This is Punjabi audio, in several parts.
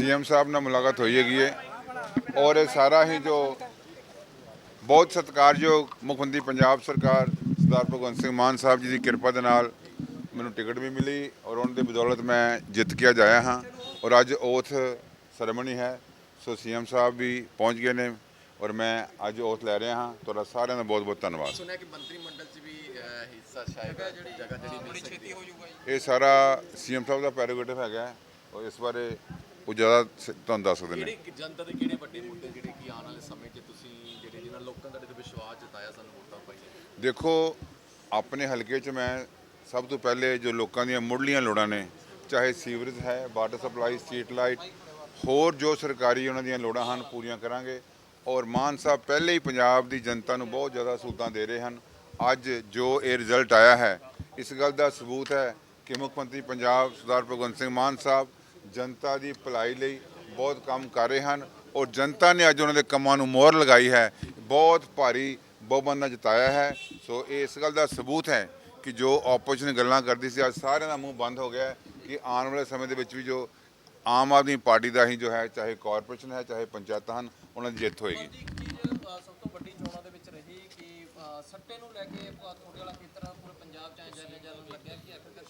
ਸੀਐਮ ਸਾਹਿਬ ਨਾਲ ਮੁਲਾਕਾਤ ਹੋਈ ਹੈਗੀ ਹੈ ਔਰ ਇਹ ਸਾਰਾ ਹੀ ਜੋ ਬਹੁਤ ਸਤਿਕਾਰਯੋਗ ਮੁੱਖ ਮੰਤਰੀ ਪੰਜਾਬ ਸਰਕਾਰ ਸਰਦਾਰ ਭਗਵੰਤ ਸਿੰਘ ਮਾਨ ਸਾਹਿਬ ਜੀ ਦੀ ਕਿਰਪਾ ਦੇ ਨਾਲ ਮੈਨੂੰ ਟਿਕਟ ਵੀ ਮਿਲੀ ਔਰ ਉਹਨਾਂ ਦੀ ਬਦੌਲਤ ਮੈਂ ਜਿੱਤ ਕੇ ਆਇਆ ਹਾਂ ਔਰ ਅੱਜ ਓਥ ਸੈਰੇਮਨੀ ਹੈ ਸੋ ਸੀਐਮ ਸਾਹਿਬ ਵੀ ਪਹੁੰਚ ਗਏ ਨੇ ਔਰ ਮੈਂ ਅੱਜ ਓਥ ਲੈ ਰਿਹਾ ਹਾਂ। ਤੁਹਾਡਾ ਸਾਰਿਆਂ ਦਾ ਬਹੁਤ ਬਹੁਤ ਧੰਨਵਾਦ। ਸੁਣਿਆ ਕਿ ਮੰਤਰੀ ਮੰਡਲ 'ਚ ਵੀ ਹਿੱਸਾ ਸ਼ਾਇਦ ਜਗ੍ਹਾ ਜਿਹੜੀ ਮਿਲ ਸਕਦੀ ਹੈ ਇਹ ਸਾਰਾ ਸੀਐਮ ਸਾਹਿਬ ਦਾ ਪੈਰੋਗੇਟਿਵ ਹੈਗਾ ਔਰ ਇਸ ਬਾਰੇ ਉਹ ਜ਼ਿਆਦਾ ਸ- ਤੁਹਾਨੂੰ ਦੱਸ ਸਕਦੇ ਨੇ। ਕਿਹੜੇ ਜਨਤਾ ਦੇ ਕਿਹੜੇ ਵੱਡੇ ਮੁੱਦੇ ਜਿਹੜੇ ਕਿ ਆਉਣ ਵਾਲੇ ਸਮੇਂ 'ਚ ਤੁਸੀਂ ਜਿਹੜੇ ਜਿਹਨਾਂ ਲੋਕਾਂ ਦਾ ਤੇ ਵਿਸ਼ਵਾਸ ਜਤਾਇਆ ਸਾਨੂੰ ਵੋਟਾਂ ਪਾਈਆਂ ਦੇਖੋ ਆਪਣੇ ਹਲਕੇ 'ਚ ਮੈਂ ਸਭ ਤੋਂ ਪਹਿਲੇ ਜੋ ਲੋਕਾਂ ਦੀਆਂ ਮੁੱਢਲੀਆਂ ਲੋੜਾਂ ਨੇ ਚਾਹੇ ਸੀਵਰੇਜ ਹੈ ਵਾਟਰ ਸਪਲਾਈ ਸਟਰੀਟ ਲਾਈਟ ਹੋਰ ਜੋ ਸਰਕਾਰੀ ਉਹਨਾਂ ਦੀਆਂ ਲੋੜਾਂ ਹਨ ਪੂਰੀਆਂ ਕਰਾਂਗੇ। ਔਰ ਮਾਨ ਸਾਹਿਬ ਪਹਿਲੇ ਹੀ ਪੰਜਾਬ ਦੀ ਜਨਤਾ ਨੂੰ ਬਹੁਤ ਜ਼ਿਆਦਾ ਸਹੂਲਤਾਂ ਦੇ ਰਹੇ ਹਨ। ਅੱਜ ਜੋ ਇਹ ਰਿਜ਼ਲਟ ਆਇਆ ਹੈ ਇਸ ਗੱਲ ਦਾ ਸਬੂਤ ਹੈ ਕਿ ਮੁੱਖ ਮੰਤਰੀ ਪੰਜਾਬ ਸਰਦਾਰ ਭਗਵੰਤ ਸਿੰਘ ਮਾਨ ਸਾਹਿਬ ਜਨਤਾ ਦੀ ਭਲਾਈ ਲਈ ਬਹੁਤ ਕੰਮ ਕਰ ਰਹੇ ਹਨ ਔਰ ਜਨਤਾ ਨੇ ਅੱਜ ਉਹਨਾਂ ਦੇ ਕੰਮਾਂ ਨੂੰ ਮੋਹਰ ਲਗਾਈ ਹੈ। ਬਹੁਤ ਭਾਰੀ ਬਹੁਮਤ ਨਾਲ ਜਿਤਾਇਆ ਹੈ। ਸੋ ਇਹ ਇਸ ਗੱਲ ਦਾ ਸਬੂਤ ਹੈ ਕਿ ਜੋ ਆਪੋਜੀਸ਼ਨ ਗੱਲਾਂ ਕਰਦੀ ਸੀ, ਅੱਜ ਸਾਰਿਆਂ ਦਾ ਮੂੰਹ ਬੰਦ ਹੋ ਗਿਆ ਕਿ ਆਉਣ ਵਾਲੇ ਸਮੇਂ ਦੇ ਵਿੱਚ ਵੀ ਜੋ ਆਮ ਆਦਮੀ ਪਾਰਟੀ ਦਾ ਹੀ ਜੋ ਹੈ, ਚਾਹੇ ਕਾਰਪੋਰੇਸ਼ਨ ਹੈ, ਚਾਹੇ ਪੰਚਾਇਤਾਂ ਹਨ, ਉਹਨਾਂ ਦੀ ਜਿੱਤ ਹੋਏਗੀ। ਸਭ ਤੋਂ ਵੱਡੀ ਚੋਣਾਂ ਦੇ ਵਿੱਚ ਰਹੀ ਕਿ ਸੱਟੇ ਨੂੰ ਲੈ ਕੇ ਤੁਹਾਡੇ ਵਾਲਾ ਖੇਤਰ ਪੂਰੇ ਪੰਜਾਬ ਚ ਐਂ ਜਾਣਿਆ ਜਾਣ ਲੱਗਿਆ ਕਿ ਆਖਰਕਾਰ ਸ਼ਾਇਦ ਉਹੀ ਚੱਲਦਾ ਇਹ ਚੀਜ਼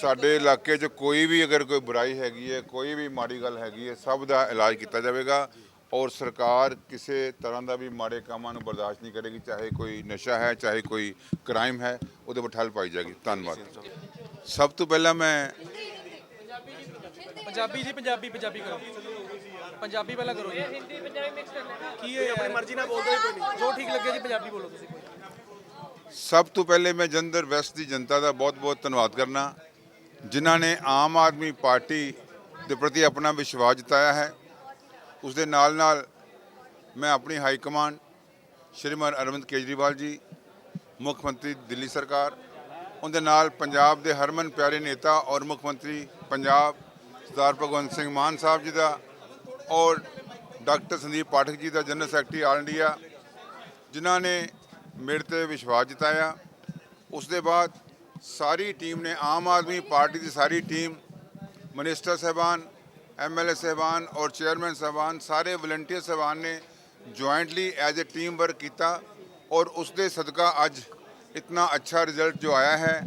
ਸਾਡੇ ਇਲਾਕੇ 'ਚ ਕੋਈ ਵੀ ਅਗਰ ਕੋਈ ਬੁਰਾਈ ਹੈਗੀ ਹੈ ਕੋਈ ਵੀ ਮਾੜੀ ਗੱਲ ਹੈਗੀ ਹੈ ਸਭ ਦਾ ਇਲਾਜ ਕੀਤਾ ਜਾਵੇਗਾ ਔਰ ਸਰਕਾਰ ਕਿਸੇ ਤਰ੍ਹਾਂ ਦਾ ਵੀ ਮਾੜੇ ਕੰਮਾਂ ਨੂੰ ਬਰਦਾਸ਼ਤ ਨਹੀਂ ਕਰੇਗੀ ਚਾਹੇ ਕੋਈ ਨਸ਼ਾ ਹੈ ਚਾਹੇ ਕੋਈ ਕ੍ਰਾਈਮ ਹੈ ਉਹਦੇ ਪਰ ਠੱਲ ਪਾਈ ਜਾਏਗੀ। ਧੰਨਵਾਦ। ਸਭ ਤੋਂ ਪਹਿਲਾਂ ਮੈਂ ਪੰਜਾਬੀ ਜੀ ਪੰਜਾਬੀ ਪੰਜਾਬੀ ਕਰੋ। ਪੰਜਾਬੀ ਪਹਿਲਾਂ ਕਰੋ ਜੀ। ਹਿੰਦੀ ਪੰਜਾਬੀ ਮਿਕਸ ਕਰਨਾ। ਕੀ ਹੈ ਆਪਣੀ ਮਰਜ਼ੀ ਨਾਲ ਬੋਲਦੇ ਜੋ ਠੀਕ ਲੱਗੇ ਜੀ ਪੰਜਾਬੀ ਬੋਲੋ ਤੁਸੀਂ ਕੋਈ। ਸਭ ਤੋਂ ਪਹਿਲੇ ਮੈਂ ਜਲੰਧਰ ਵੈਸਟ ਦੀ ਜਨਤਾ ਦਾ ਬਹੁਤ-ਬਹੁਤ ਧੰਨਵਾਦ ਕਰਨਾ। ਜਿਨ੍ਹਾਂ ਨੇ ਆਮ ਆਦਮੀ ਪਾਰਟੀ ਦੇ ਪ੍ਰਤੀ ਆਪਣਾ ਵਿਸ਼ਵਾਸ ਜਤਾਇਆ ਹੈ। ਉਸ ਦੇ ਨਾਲ-ਨਾਲ ਮੈਂ ਆਪਣੀ ਹਾਈ ਕਮਾਂਡ ਸ਼੍ਰੀਮਾਨ ਅਰਵਿੰਦ ਕੇਜਰੀਵਾਲ ਜੀ, ਮੁੱਖ ਮੰਤਰੀ ਦਿੱਲੀ ਸਰਕਾਰ, ਉਹਦੇ ਨਾਲ ਪੰਜਾਬ ਦੇ ਹਰਮਨ ਪਿਆਰੇ ਨੇਤਾ ਔਰ ਮੁੱਖ ਮੰਤਰੀ ਪੰਜਾਬ ਸਰਦਾਰ ਭਗਵੰਤ ਸਿੰਘ ਮਾਨ ਸਾਹਿਬ ਜੀ ਦਾ ਔਰ ਡਾਕਟਰ ਸੰਦੀਪ ਪਾਠਕ ਜੀ ਦਾ ਜਨਰਲ ਸੈਕਟਰੀ ਆਲ ਇੰਡੀਆ, ਜਿਨ੍ਹਾਂ ਨੇ ਮੇਰੇ ਤੇ ਵਿਸ਼ਵਾਸ ਜਤਾਇਆ। ਉਸ ਦੇ ਬਾਅਦ ਸਾਰੀ ਟੀਮ ਨੇ, ਆਮ ਆਦਮੀ ਪਾਰਟੀ ਦੀ ਸਾਰੀ ਟੀਮ ਮਨਿਸਟਰ ਸਾਹਿਬਾਨ ਐਮਐਲਏ ਸਾਹਿਬਾਨ ਔਰ ਚੇਅਰਮੈਨ ਸਾਹਿਬਾਨ, ਸਾਰੇ ਵਲੰਟੀਅਰ ਸਾਹਿਬਾਨ ਨੇ jointly as a team work ਕੀਤਾ ਔਰ ਉਸ ਦੇ ਸਦਕਾ ਅੱਜ ਇਤਨਾ ਅੱਛਾ ਰਿਜ਼ਲਟ ਜੋ ਆਇਆ ਹੈ,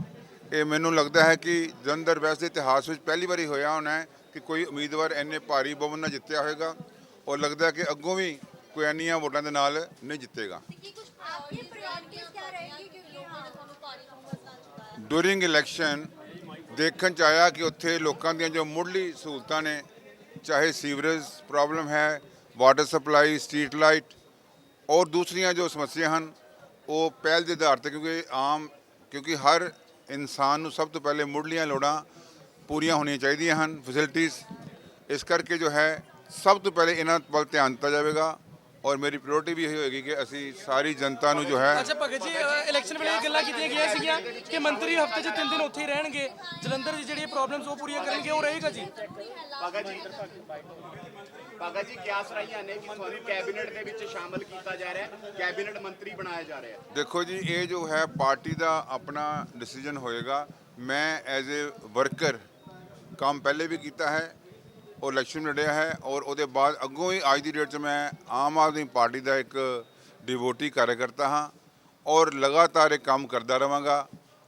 ਇਹ ਮੈਨੂੰ ਲੱਗਦਾ ਹੈ ਕਿ ਜਲੰਧਰ ਵੈਸਟ ਦੇ ਇਤਿਹਾਸ ਵਿੱਚ ਪਹਿਲੀ ਵਾਰੀ ਹੋਇਆ ਹੋਣਾ ਹੈ ਕਿ ਕੋਈ ਉਮੀਦਵਾਰ ਇੰਨੇ ਭਾਰੀ ਬਹੁਮਤ ਨਾਲ ਜਿੱਤਿਆ ਹੋਵੇਗਾ ਔਰ ਲੱਗਦਾ ਕਿ ਅੱਗੋਂ ਵੀ ਕੋਈ ਇੰਨੀਆਂ ਵੋਟਾਂ ਦੇ ਨਾਲ ਨਹੀਂ ਜਿੱਤੇਗਾ। ਡੂਰਿੰਗ ਇਲੈਕਸ਼ਨ ਦੇਖਣ ਚ ਆਇਆ ਕਿ ਉੱਥੇ ਲੋਕਾਂ ਦੀਆਂ ਜੋ ਮੁੱਢਲੀ ਸਹੂਲਤਾਂ ਨੇ, ਚਾਹੇ ਸੀਵਰੇਜ ਪ੍ਰੋਬਲਮ ਹੈ ਵਾਟਰ ਸਪਲਾਈ ਸਟਰੀਟ ਲਾਈਟ ਔਰ ਦੂਸਰੀਆਂ ਜੋ ਸਮੱਸਿਆ ਹਨ, ਉਹ ਪਹਿਲ ਦੇ ਆਧਾਰ ਤੇ ਕਿਉਂਕਿ ਆਮ, ਕਿਉਂਕਿ ਹਰ ਇਨਸਾਨ ਨੂੰ ਸਭ ਤੋਂ ਪਹਿਲੇ ਮੁੱਢਲੀਆਂ ਲੋੜਾਂ ਪੂਰੀਆਂ ਹੋਣੀਆਂ ਚਾਹੀਦੀਆਂ ਹਨ ਫੈਸਿਲਿਟੀਜ਼ ਇਸ ਕਰਕੇ ਜੋ ਹੈ, ਸਭ ਤੋਂ ਪਹਿਲੇ ਇਹਨਾਂ ਵੱਲ ਧਿਆਨ ਦਿੱਤਾ ਜਾਵੇਗਾ। ਔਰ ਮੇਰੀ ਪ੍ਰਾਇੋਰਟੀ ਵੀ ਇਹ ਹੋਏਗੀ ਕਿ ਅਸੀਂ ਸਾਰੀ ਜਨਤਾ ਨੂੰ ਜੋ ਹੈ ਅੱਛਾ ਭਗਤ ਜੀ ਇਲੈਕਸ਼ਨ ਵੇਲੇ ਗੱਲਾਂ ਕੀਤੀਆਂ ਗਈਆਂ ਸੀਗੀਆਂ ਕਿ ਮੰਤਰੀ ਹਫ਼ਤੇ 'ਚ ਤਿੰਨ ਦਿਨ ਉੱਥੇ ਹੀ ਰਹਿਣਗੇ। ਜਲੰਧਰ ਦੀ ਜਿਹੜੀਆਂ ਪ੍ਰੋਬਲਮਸ ਉਹ ਪੂਰੀਆਂ ਕਰਨਗੇ ਉਹ ਰਹੇਗਾ ਜੀ। ਭਗਤ ਜੀ ਭਗਤ ਜੀ ਕਿਆਸ ਰਹੀਆਂ ਨੇ ਕਿ ਤੁਹਾਨੂੰ ਕੈਬਨਿਟ ਦੇ ਵਿੱਚ ਸ਼ਾਮਲ ਕੀਤਾ ਜਾ ਰਿਹਾ ਹੈ ਕੈਬਨਿਟ ਮੰਤਰੀ ਬਣਾਇਆ ਜਾ ਰਿਹਾ ਹੈ? ਦੇਖੋ ਜੀ ਇਹ ਜੋ ਹੈ ਪਾਰਟੀ ਦਾ ਆਪਣਾ ਡਿਸੀਜਨ ਹੋਏਗਾ। ਮੈਂ ਐਜ਼ ਅ ਵਰਕਰ ਕੰਮ ਪਹਿਲੇ ਵੀ ਕੀਤਾ ਹੈ ਉਹ ਇਲੈਕਸ਼ਨ ਲੜਿਆ ਹੈ ਔਰ ਉਹਦੇ ਬਾਅਦ ਅੱਗੋਂ ਹੀ ਅੱਜ ਦੀ ਡੇਟ 'ਚ ਮੈਂ ਆਮ ਆਦਮੀ ਪਾਰਟੀ ਦਾ ਇੱਕ ਡਿਵੋਟੀ ਕਾਰਜਕਰਤਾ ਹਾਂ ਔਰ ਲਗਾਤਾਰ ਇਹ ਕੰਮ ਕਰਦਾ ਰਵਾਂਗਾ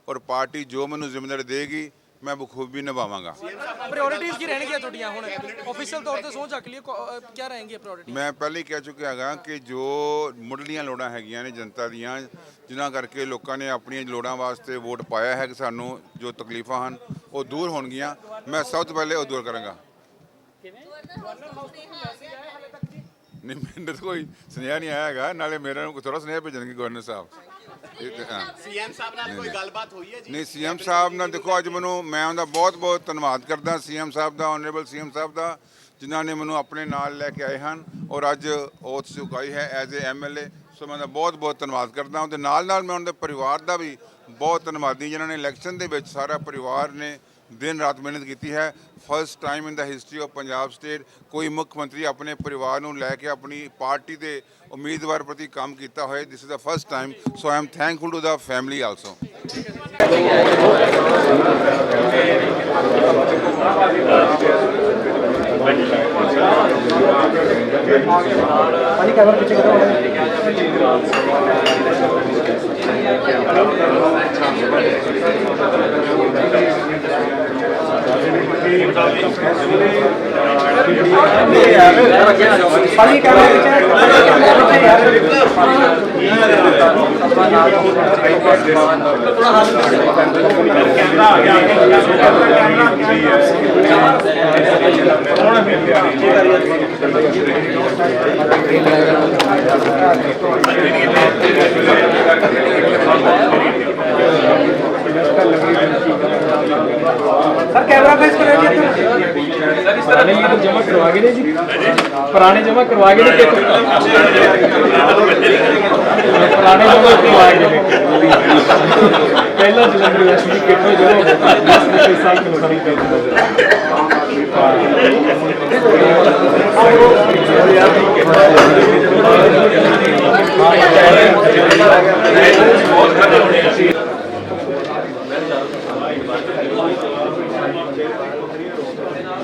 ਔਰ ਪਾਰਟੀ ਜੋ ਮੈਨੂੰ ਜ਼ਿੰਮੇਵਾਰੀ ਦੇਗੀ ਮੈਂ ਬਖੂਬੀ ਨਿਭਾਵਾਂਗਾ। ਪ੍ਰਾਇੋਰਟੀਜ਼ ਕੀ ਰਹਿਣਗੀਆਂ ਤੁਹਾਡੀਆਂ ਹੁਣ? ਆਫੀਸ਼ੀਅਲ ਤੌਰ ਤੇ ਸਹੁੰ ਚੱਕ ਲਈ ਕੀ ਰਹਿਣਗੀਆਂ ਪ੍ਰਾਇੋਰਟੀ ਮੈਂ ਪਹਿਲੇ ਹੀ ਕਹਿ ਚੁੱਕਿਆ ਹੈਗਾ ਕਿ ਜੋ ਮੁੱਢਲੀਆਂ ਲੋੜਾਂ ਹੈਗੀਆਂ ਨੇ ਜਨਤਾ ਦੀਆਂ ਜਿਨ੍ਹਾਂ ਕਰਕੇ ਲੋਕਾਂ ਨੇ ਆਪਣੀਆਂ ਲੋੜਾਂ ਵਾਸਤੇ ਵੋਟ ਪਾਇਆ ਹੈ ਕਿ ਸਾਨੂੰ ਜੋ ਤਕਲੀਫਾਂ ਹਨ ਉਹ ਦੂਰ ਹੋਣਗੀਆਂ ਮੈਂ ਸਭ ਤੋਂ ਪਹਿਲੇ ਉਹ ਦੂਰ ਕਰਾਂਗਾ। ਨਹੀਂ ਮੈਨੂੰ ਤਾਂ ਕੋਈ ਸੁਨੇਹਾ ਨਹੀਂ ਆਇਆ ਹੈਗਾ। ਨਾਲੇ ਮੇਰੇ ਨੂੰ ਥੋੜਾ ਸੁਨੇਹਾ ਭੇਜਣਗੇ ਗਵਰਨਰ ਸਾਹਿਬ। ਇਹ ਤੇ- ਹਾਂ। ਸੀਐਮ ਸਾਹਿਬ ਨਾਲ ਕੋਈ ਗੱਲਬਾਤ ਹੋਈ ਹੈ ਜੀ? ਨਹੀਂ ਸੀਐਮ ਸਾਹਿਬ ਨਾਲ ਦੇਖੋ ਅੱਜ ਮੈਨੂੰ ਮੈਂ ਉਹਦਾ ਬਹੁਤ ਬਹੁਤ ਧੰਨਵਾਦ ਕਰਦਾ। ਸੀਐਮ ਸਾਹਿਬ ਦਾ ਆਨਰੇਬਲ ਸੀਐਮ ਸਾਹਿਬ ਦਾ ਜਿਨ੍ਹਾਂ ਨੇ ਮੈਨੂੰ ਆਪਣੇ ਨਾਲ ਲੈ ਕੇ ਆਏ ਹਨ ਔਰ ਅੱਜ ਓਥ ਚੁਕਾਈ ਹੈ ਐਜ਼ ਅ ਐਮਐਲਏ ਸੋ ਮੈਂ ਉਹਦਾ ਬਹੁਤ ਬਹੁਤ ਧੰਨਵਾਦ ਕਰਦਾ। ਉਹਦੇ ਨਾਲ ਨਾਲ ਮੈਂ ਉਹਨਾਂ ਦੇ ਪਰਿਵਾਰ ਦਾ ਵੀ ਬਹੁਤ ਧੰਨਵਾਦੀ ਜਿਨ੍ਹਾਂ ਨੇ ਇਲੈਕਸ਼ਨ ਦੇ ਵਿੱਚ ਸਾਰਾ ਪਰਿਵਾਰ ਨੇ ਦਿਨ ਰਾਤ ਮਿਹਨਤ ਕੀਤੀ ਹੈ first time in the history of Punjab state ਕੋਈ ਮੁੱਖ ਮੰਤਰੀ ਆਪਣੇ ਪਰਿਵਾਰ ਨੂੰ ਲੈ ਕੇ ਆਪਣੀ ਪਾਰਟੀ ਦੇ ਉਮੀਦਵਾਰ ਪ੍ਰਤੀ ਕੰਮ ਕੀਤਾ ਹੋਇਆ this is the first time so I am thankful to the family also ਹਾਂਜੀ ਕੈਮਰਾ ਪਿੱਛੇ ਕਰੋ ਹਾਂਜੀ ਕੈਮਰਾ ਪਿੱਛੇ ਯਾਰ ਸਰ ਕੈਮਰਾ ਫੇਸ ਕਰੋ ਜੀ ਇੱਧਰ ਪੁਰਾਣੇ ਗੀਤ ਜਮਾ ਕਰਵਾ ਕੇ ਨੇ ਜੀ? ਪੁਰਾਣੇ ਜਮਾ ਕਰਵਾ ਕੇ ਨੇ ਕਿ ਪੁਰਾਣੇ ਜਮਾ ਕਰਵਾ ਕੇ ਨੇ ਪਹਿਲਾ ਜਲੰਧਰ ਵੈਸਟ ਦੀ ਕਿੱਟੋ ਜਦੋਂ 10 ਦੇ ਸਾਲ ਤੋਂ